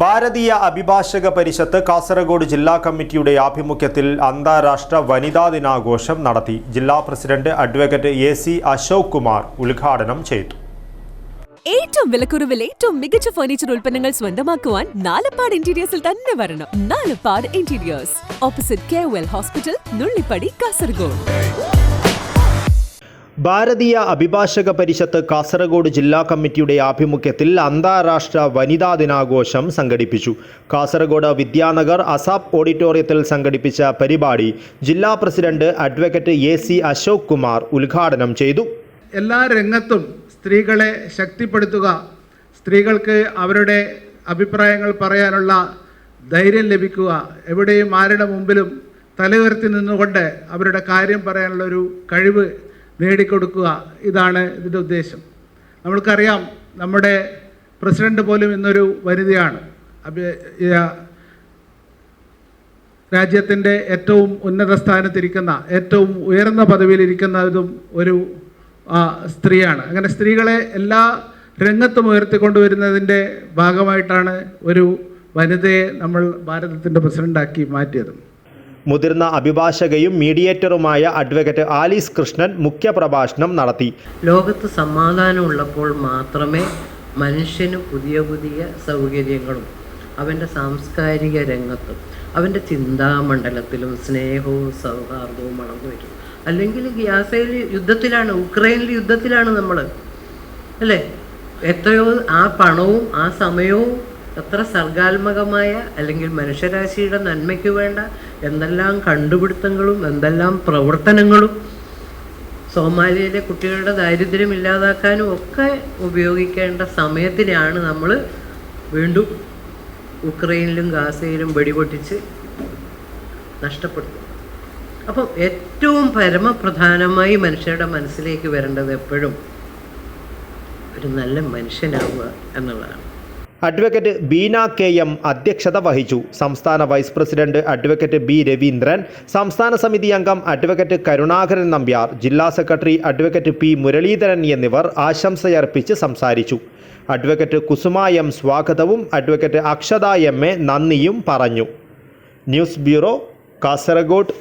ഭാരതീയ അഭിഭാഷക പരിഷത്ത് കാസർഗോഡ് ജില്ലാ കമ്മിറ്റിയുടെ ആഭിമുഖ്യത്തിൽ അന്താരാഷ്ട്ര വനിതാ ദിനാഘോഷം നടത്തി. ജില്ലാ president advocate A C Ashok Kumar ഉദ്ഘാടനം ചെയ്തു. ഏറ്റവും വിലക്കുറവിൽ ഏറ്റവും മികച്ച ഫർണിച്ചർ ഉൽപ്പന്നങ്ങൾ സ്വന്തമാക്കുവാൻ നാലപ്പാട് ഇന്റീരിയേഴ്സിൽ തന്നെ വരണം. Nalappad interiors opposite K hospital Nullippady Kasargod Bharatiya Abhibhashaka Parishad Kasaragod ജില്ലാ കമ്മിറ്റിയുടെ ആഭിമുഖ്യത്തിൽ അന്താരാഷ്ട്ര വനിതാ ദിനാഘോഷം സംഘടിപ്പിച്ചു. കാസർഗോഡ് വിദ്യാനഗർ അസാപ് ഓഡിറ്റോറിയത്തിൽ സംഘടിപ്പിച്ച പരിപാടി ജില്ലാ president advocate A C Ashok Kumar ഉദ്ഘാടനം ചെയ്തു. എല്ലാ രംഗത്തും സ്ത്രീകളെ ശക്തിപ്പെടുത്തുക സ്ത്രീകൾക്ക് അവരുടെ അഭിപ്രായങ്ങൾ പറയാനുള്ള ധൈര്യം ലഭിക്കുക എവിടെയും ആരുടെ മുമ്പിലും തലയുയർത്തി നിന്നുകൊണ്ട് അവരുടെ കാര്യം പറയാനുള്ള ഒരു കഴിവ് നേടിക്കൊടുക്കുക. ഇതാണ് ഇതിന്റെ ഉദ്ദേശം. നമ്മൾക്കറിയാം നമ്മുടെ പ്രസിഡന്റ് പോലും ഇന്നൊരു വനിതയാണ്. രാജ്യത്തിന്റെ ഏറ്റവും ഉന്നത സ്ഥാനത്തിരിക്കുന്ന ഏറ്റവും ഉയർന്ന പദവിയിലിരിക്കുന്നതും ഒരു സ്ത്രീയാണ്. അങ്ങനെ സ്ത്രീകളെ എല്ലാ രംഗത്തും ഉയർത്തിക്കൊണ്ടുവരുന്നതിന്റെ ഭാഗമായിട്ടാണ് ഒരു വനിതയെ നമ്മൾ ഭാരതത്തിന്റെ പ്രസിഡന്റാക്കി മാറ്റിയത്. മുതിർന്ന അഭിഭാഷകയും മീഡിയേറ്ററുമായ അഡ്വക്കേറ്റ് ആലീസ് കൃഷ്ണൻ മുഖ്യപ്രഭാഷണം നടത്തി. ലോകത്ത് സമാധാനമുള്ളപ്പോൾ മാത്രമേ മനുഷ്യന് പുതിയ പുതിയ സൗകര്യങ്ങളും അവന്റെ സാംസ്കാരിക രംഗത്തും അവന്റെ ചിന്താമണ്ഡലത്തിലും സ്നേഹവും സൗഹാർദ്ദവും വളർന്നു വരും. അല്ലെങ്കിൽ ഗ്യാസയിൽ യുദ്ധത്തിലാണ് ഉക്രൈനിൽ യുദ്ധത്തിലാണ് നമ്മൾ അല്ലേ? എത്രയോ ആ പണവും ആ സമയവും എത്ര സർഗാത്മകമായ അല്ലെങ്കിൽ മനുഷ്യരാശിയുടെ നന്മയ്ക്ക് വേണ്ട എന്തെല്ലാം കണ്ടുപിടുത്തങ്ങളും എന്തെല്ലാം പ്രവർത്തനങ്ങളും സോമാലിയയിലെ കുട്ടികളുടെ ദാരിദ്ര്യം ഇല്ലാതാക്കാനും ഒക്കെ ഉപയോഗിക്കേണ്ട സമയത്തിനാണ് നമ്മൾ വീണ്ടും ഉക്രൈനിലും ഗാസയിലും വെടിപൊട്ടിച്ച് നഷ്ടപ്പെടുത്തുന്നത് അപ്പം ഏറ്റവും പരമപ്രധാനമായി മനുഷ്യരുടെ മനസ്സിലേക്ക് വരേണ്ടത് എപ്പോഴും ഒരു നല്ല മനുഷ്യനാവുക എന്നുള്ളതാണ്. അഡ്വക്കേറ്റ് ബീന കെ എം അധ്യക്ഷത വഹിച്ചു. സംസ്ഥാന vice president advocate B Raveendran സംസ്ഥാന സമിതി അംഗം അഡ്വക്കേറ്റ് കരുണാകരൻ നമ്പ്യാർ ജില്ലാ സെക്രട്ടറി അഡ്വക്കേറ്റ് പി മുരളീധരൻ എന്നിവർ ആശംസയർപ്പിച്ച് സംസാരിച്ചു. അഡ്വക്കേറ്റ് കുസുമ എം സ്വാഗതവും അഡ്വക്കേറ്റ് അക്ഷത എം എ നന്ദിയും പറഞ്ഞു. News bureau Kasargod.